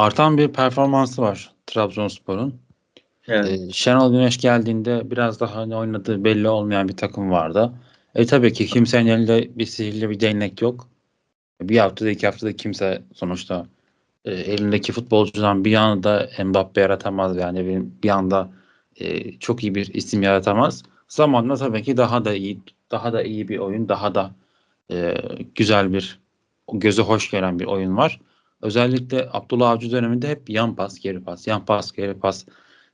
artan bir performansı var Trabzonspor'un. Evet. Eee, Şenol Güneş geldiğinde biraz daha ne oynadığı belli olmayan bir takım vardı. E tabii ki kimsenin elinde bir sihirli bir değnek yok. Bir haftada iki haftada kimse sonuçta e, elindeki futbolcudan bir anda Mbappe yaratamaz yani bir, bir anda e, çok iyi bir isim yaratamaz. Zamanla tabii ki daha da iyi daha da iyi bir oyun, daha da e, güzel bir göze hoş gelen bir oyun var. Özellikle Abdullah Avcı döneminde hep yan pas, geri pas, yan pas, geri pas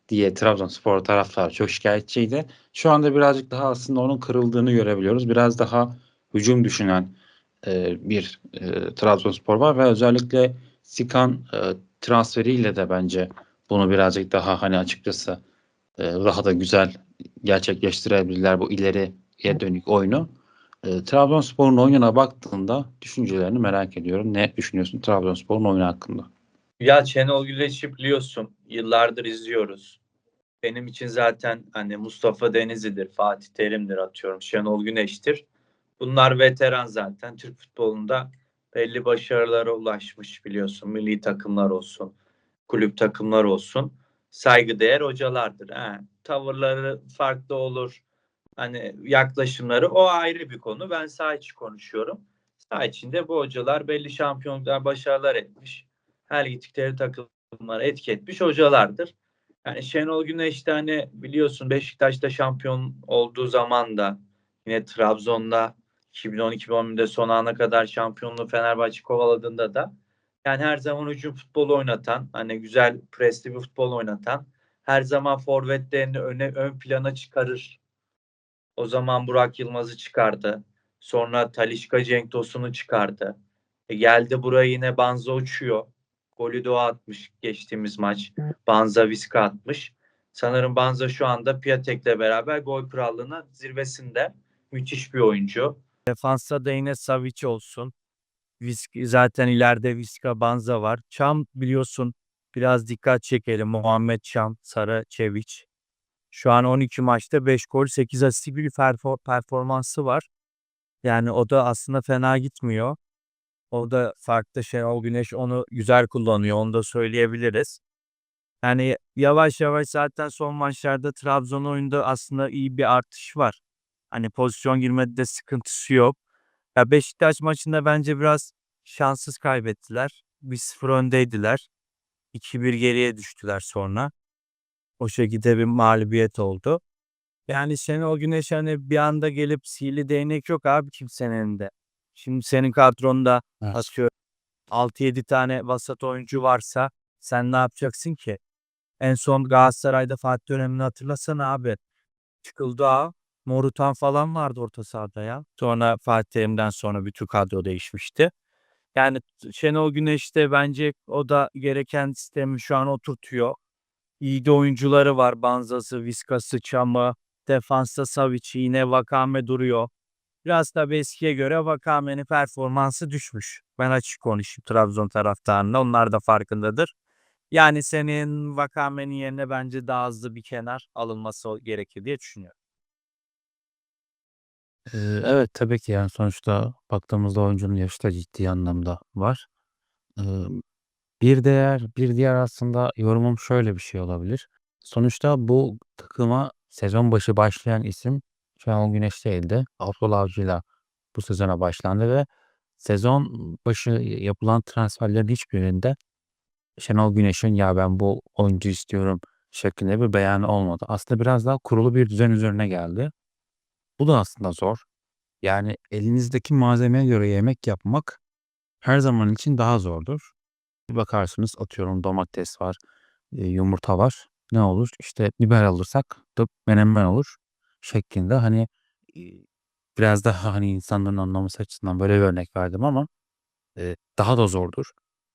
diye Trabzonspor taraftarı çok şikayetçiydi. Şu anda birazcık daha aslında onun kırıldığını görebiliyoruz. Biraz daha hücum düşünen e, bir e, Trabzonspor var ve özellikle Sikan e, transferiyle de bence bunu birazcık daha hani açıkçası e, daha da güzel gerçekleştirebilirler bu ileriye dönük oyunu. E, Trabzonspor'un oyununa baktığında düşüncelerini merak ediyorum. Ne düşünüyorsun Trabzonspor'un oyunu hakkında? Ya Şenol Güneş'i biliyorsun. Yıllardır izliyoruz. Benim için zaten hani Mustafa Denizli'dir, Fatih Terim'dir atıyorum. Şenol Güneş'tir. Bunlar veteran zaten. Türk futbolunda belli başarılara ulaşmış biliyorsun. Milli takımlar olsun, kulüp takımlar olsun. Saygıdeğer hocalardır. Ha, tavırları farklı olur. Hani yaklaşımları o ayrı bir konu. Ben saha içi konuşuyorum. Saha içinde bu hocalar belli şampiyonluklar başarılar etmiş. Her gittikleri takımlara etki etmiş hocalardır. Yani Şenol Güneş de hani biliyorsun Beşiktaş'ta şampiyon olduğu zaman da yine Trabzon'da 2010-2011'de son ana kadar şampiyonluğu Fenerbahçe kovaladığında da yani her zaman hücum futbolu oynatan, hani güzel presli bir futbol oynatan, her zaman forvetlerini öne ön plana çıkarır. O zaman Burak Yılmaz'ı çıkardı. Sonra Talişka Cenk Tosun'u çıkardı. E geldi buraya yine Banza uçuyor. Golü de o atmış geçtiğimiz maç. Banza Viska atmış. Sanırım Banza şu anda Piatek'le beraber gol krallığına zirvesinde. Müthiş bir oyuncu. Defansta da yine Savic olsun. Visk, zaten ileride Viska Banza var. Çam biliyorsun biraz dikkat çekelim. Muhammed Çam, Sara Çeviç. Şu an 12 maçta 5 gol 8 asist bir perfor- performansı var. Yani o da aslında fena gitmiyor. O da farklı Şenol Güneş onu güzel kullanıyor. Onu da söyleyebiliriz. Yani yavaş yavaş zaten son maçlarda Trabzon oyunda aslında iyi bir artış var. Hani pozisyon girmede de sıkıntısı yok. Ya Beşiktaş maçında bence biraz şanssız kaybettiler. 1-0 öndeydiler. 2-1 geriye düştüler sonra. O şekilde bir mağlubiyet oldu. Yani Şenol Güneş hani bir anda gelip sihirli değnek yok abi kimsenin elinde. Şimdi senin kadronda Evet. atıyorum 6-7 tane vasat oyuncu varsa sen ne yapacaksın ki? En son Galatasaray'da Fatih dönemini hatırlasana abi. Çıkıldı Morutan falan vardı orta sahada ya. Sonra Fatih Terim'den sonra bütün kadro değişmişti. Yani Şenol Güneş de bence o da gereken sistemi şu an oturtuyor. İyi de oyuncuları var. Banzası, Viskası, Çam'ı. Defansta Savic yine Vakame duruyor. Biraz tabii eskiye göre Vakame'nin performansı düşmüş. Ben açık konuşayım Trabzon taraftarına. Onlar da farkındadır. Yani senin Vakame'nin yerine bence daha hızlı bir kenar alınması gerekir diye düşünüyorum. Evet, tabii ki, yani, sonuçta baktığımızda oyuncunun yaşı da ciddi anlamda var. Bir diğer bir diğer aslında yorumum şöyle bir şey olabilir. Sonuçta bu takıma sezon başı başlayan isim Şenol Güneş değildi. Abdullah Avcı'yla bu sezona başlandı ve sezon başı yapılan transferlerin hiçbirinde Şenol Güneş'in "Ya, ben bu oyuncuyu istiyorum." şeklinde bir beyanı olmadı. Aslında biraz daha kurulu bir düzen üzerine geldi. Bu da aslında zor. Yani elinizdeki malzemeye göre yemek yapmak her zaman için daha zordur. Bir bakarsınız atıyorum domates var, eee, yumurta var. Ne olur? İşte biber alırsak da menemen olur şeklinde. Hani, iii, biraz daha, hani, insanların anlaması açısından böyle bir örnek verdim ama, eee, daha da zordur.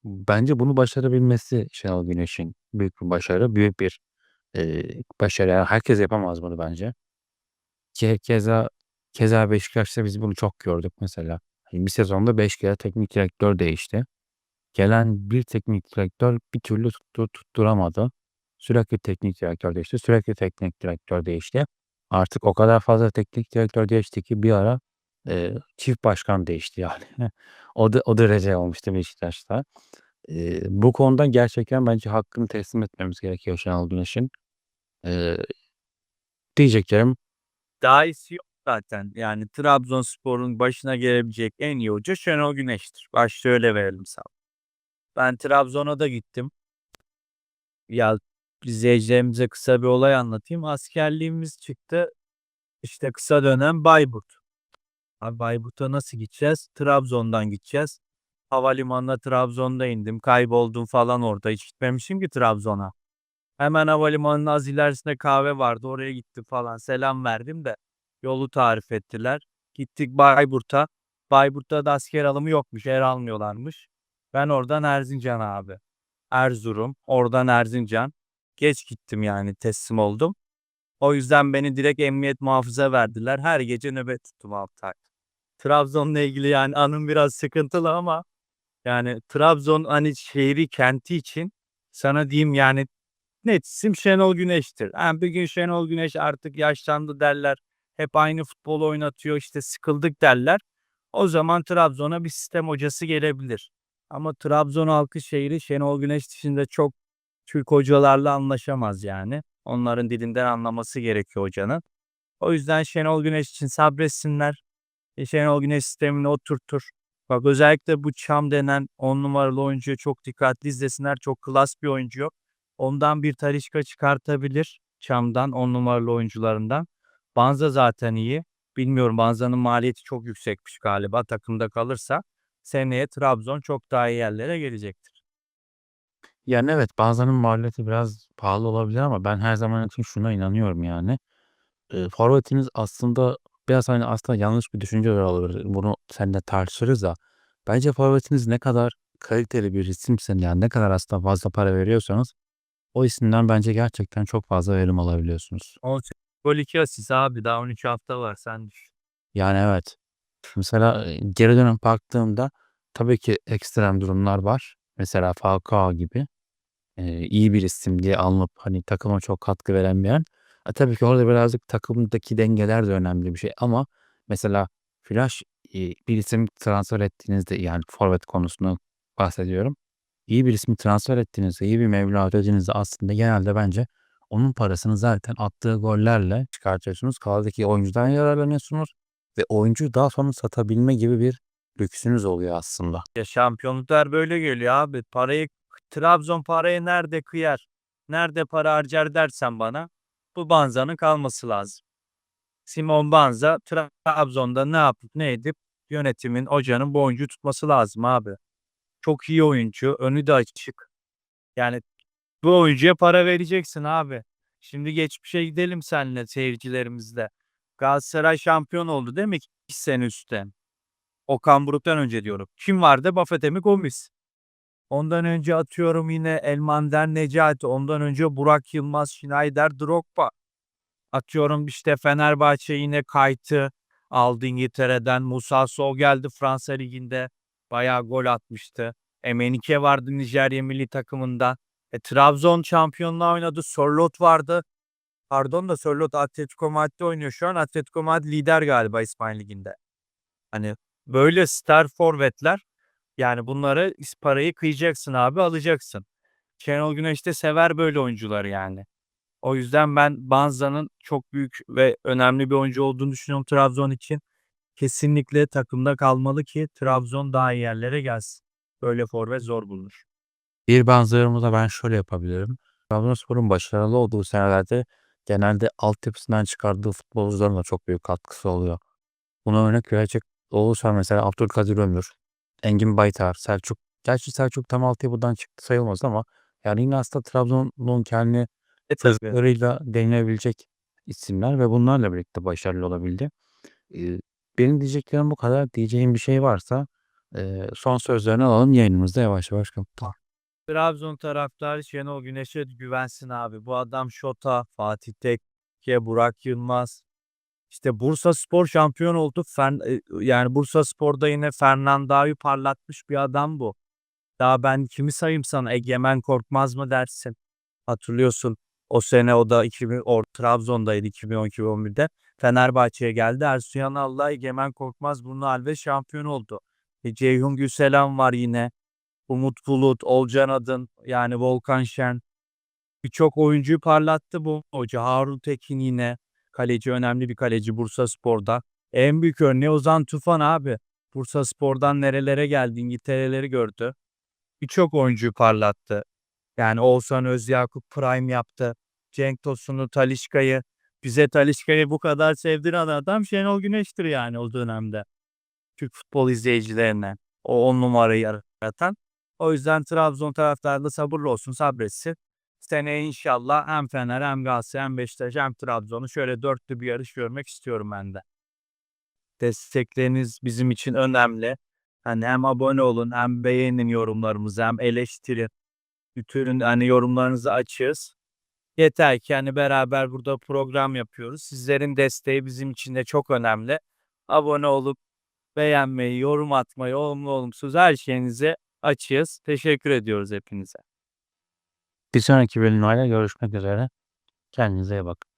Bence bunu başarabilmesi Şenol Güneş'in büyük bir başarı, büyük bir, eee, başarı. Yani herkes yapamaz bunu bence. Ke keza keza Beşiktaş'ta biz bunu çok gördük mesela. Hani bir sezonda 5 kere teknik direktör değişti. Gelen bir teknik direktör bir türlü tuttu tutturamadı. Sürekli teknik direktör değişti, sürekli teknik direktör değişti. Artık o kadar fazla teknik direktör değişti ki bir ara, eee, çift başkan değişti yani. O da o derece olmuştu Beşiktaş'ta. Eee, bu konuda gerçekten bence hakkını teslim etmemiz gerekiyor Şenol Güneş'in. Eee diyeceklerim Daha iyisi yok zaten. Yani Trabzonspor'un başına gelebilecek en iyi hoca Şenol Güneş'tir. Başta öyle verelim sana. Ben Trabzon'a da gittim. Ya izleyicilerimize kısa bir olay anlatayım. Askerliğimiz çıktı. İşte kısa dönem Bayburt. Abi Bayburt'a nasıl gideceğiz? Trabzon'dan gideceğiz. Havalimanına Trabzon'da indim. Kayboldum falan orada. Hiç gitmemişim ki Trabzon'a. Hemen havalimanının az ilerisinde kahve vardı. Oraya gittim falan. Selam verdim de yolu tarif ettiler. Gittik Bayburt'a. Bayburt'ta da asker alımı yokmuş. Yer almıyorlarmış. Ben oradan Erzincan abi. Erzurum. Oradan Erzincan. Geç gittim yani teslim oldum. O yüzden beni direkt emniyet muhafıza verdiler. Her gece nöbet tuttum 6 ay. Trabzon'la ilgili yani anım biraz sıkıntılı ama yani Trabzon hani şehri kenti için sana diyeyim yani net isim Şenol Güneş'tir. Yani bir gün Şenol Güneş artık yaşlandı derler. Hep aynı futbol oynatıyor işte sıkıldık derler. O zaman Trabzon'a bir sistem hocası gelebilir. Ama Trabzon halkı şehri Şenol Güneş dışında çok Türk hocalarla anlaşamaz yani. Onların dilinden anlaması gerekiyor hocanın. O yüzden Şenol Güneş için sabretsinler. E, Şenol Güneş sistemini oturtur. Bak özellikle bu Çam denen 10 numaralı oyuncuya çok dikkatli izlesinler. Çok klas bir oyuncu. Ondan bir Talisca çıkartabilir. Çam'dan 10 numaralı oyuncularından. Banza zaten iyi. Bilmiyorum Banza'nın maliyeti çok yüksekmiş galiba takımda kalırsa. Seneye Trabzon çok daha iyi yerlere gelecektir. Yani evet bazen maliyeti biraz pahalı olabilir ama ben her zaman için şuna inanıyorum yani. Eee, forvetiniz aslında biraz hani aslında yanlış bir düşünce olabilir. Bunu seninle tartışırız da. Bence forvetiniz ne kadar kaliteli bir isimse yani ne kadar aslında fazla para veriyorsanız o isimden bence gerçekten çok fazla verim alabiliyorsunuz. 18 gol 2 asist abi daha 13 hafta var sen düşün. Yani evet. Mesela geri dönüp baktığımda tabii ki ekstrem durumlar var. Mesela Falcao gibi. Eee, iyi bir isim diye alınıp hani takıma çok katkı veremeyen. E, tabii ki orada birazcık takımdaki dengeler de önemli bir şey ama mesela flash, eee, bir isim transfer ettiğinizde yani forvet konusunu bahsediyorum. İyi bir ismi transfer ettiğinizde, iyi bir meblağ ödediğinizde aslında genelde bence onun parasını zaten attığı gollerle çıkartıyorsunuz. Kahvedeki oyuncudan yararlanıyorsunuz ve oyuncuyu daha sonra satabilme gibi bir lüksünüz oluyor aslında. Ya şampiyonluklar böyle geliyor abi. Parayı Trabzon parayı nerede kıyar? Nerede para harcar dersen bana bu Banza'nın kalması lazım. Simon Banza Trabzon'da ne yapıp ne edip yönetimin, hocanın bu oyuncuyu tutması lazım abi. Çok iyi oyuncu, önü de açık. Yani bu oyuncuya para vereceksin abi. Şimdi geçmişe gidelim seninle seyircilerimizle. Galatasaray şampiyon oldu değil mi? 2 sene üstten. Okan Buruk'tan önce diyorum. Kim vardı? Buffett mi Gomis. Ondan önce atıyorum yine Elmander Necati. Ondan önce Burak Yılmaz, Schneider, Drogba. Atıyorum işte Fenerbahçe yine kaytı aldı İngiltere'den. Musa Sow geldi Fransa Ligi'nde. Bayağı gol atmıştı. Emenike vardı Nijerya milli takımında. E, Trabzon şampiyonluğa oynadı. Sörlot vardı. Pardon da Sörlot Atletico Madrid'de oynuyor şu an. Atletico Madrid lider galiba İspanya Ligi'nde. Hani böyle star forvetler yani bunları parayı kıyacaksın abi alacaksın. Şenol Güneş de sever böyle oyuncuları yani. O yüzden ben Banza'nın çok büyük ve önemli bir oyuncu olduğunu düşünüyorum Trabzon için. Kesinlikle takımda kalmalı ki Trabzon daha iyi yerlere gelsin. Böyle forvet zor bulunur. Bir benzerimi de ben şöyle yapabilirim. Trabzonspor'un başarılı olduğu senelerde genelde altyapısından çıkardığı futbolcuların da çok büyük katkısı oluyor. Buna örnek verecek olursa mesela Abdülkadir Ömür, Engin Baytar, Selçuk. Gerçi Selçuk tam altyapıdan çıktı sayılmaz ama yani yine aslında Trabzon'un kendi E tabii. fırsatlarıyla denilebilecek isimler ve bunlarla birlikte başarılı olabildi. Benim diyeceklerim bu kadar. Diyeceğim bir şey varsa son sözlerini alalım yayınımızda yavaş yavaş kapatalım. Trabzon taraftarı Şenol Güneş'e güvensin abi. Bu adam Şota, Fatih Tekke, Burak Yılmaz. İşte Bursa Spor şampiyon oldu. Fern, e, yani Bursa Spor'da yine Fernando'yu parlatmış bir adam bu. Daha ben kimi sayayım sana? Egemen Korkmaz mı dersin? Hatırlıyorsun. O sene o da 2000, or, Trabzon'daydı 2012-2011'de. Fenerbahçe'ye geldi. Ersun Yanal'la Egemen Korkmaz Bruno Alves şampiyon oldu. E, Ceyhun Gülselam var yine. Umut Bulut, Olcan Adın, yani Volkan Şen. Birçok oyuncuyu parlattı bu hoca. Harun Tekin yine kaleci, önemli bir kaleci Bursaspor'da. En büyük örneği Ozan Tufan abi. Bursaspor'dan nerelere geldi, İngiltere'leri gördü. Birçok oyuncuyu parlattı. Yani Oğuzhan Özyakup Prime yaptı. Cenk Tosun'u, Talişka'yı. Bize Talişka'yı bu kadar sevdiren adam Şenol Güneş'tir yani o dönemde. Türk futbol izleyicilerine. O on numarayı yaratan. O yüzden Trabzon taraftarı da sabırlı olsun, sabretsin. Seneye inşallah hem Fener hem Galatasaray hem Beşiktaş hem Trabzon'u şöyle dörtlü bir yarış görmek istiyorum ben de. Destekleriniz bizim için önemli. Hani hem abone olun hem beğenin yorumlarımızı hem eleştirin. Bütün hani yorumlarınızı açığız. Yeter ki hani beraber burada program yapıyoruz. Sizlerin desteği bizim için de çok önemli. Abone olup beğenmeyi, yorum atmayı, olumlu olumsuz her şeyinize açığız. Teşekkür ediyoruz hepinize. Bir sonraki bölümlerle görüşmek üzere. Kendinize iyi bakın.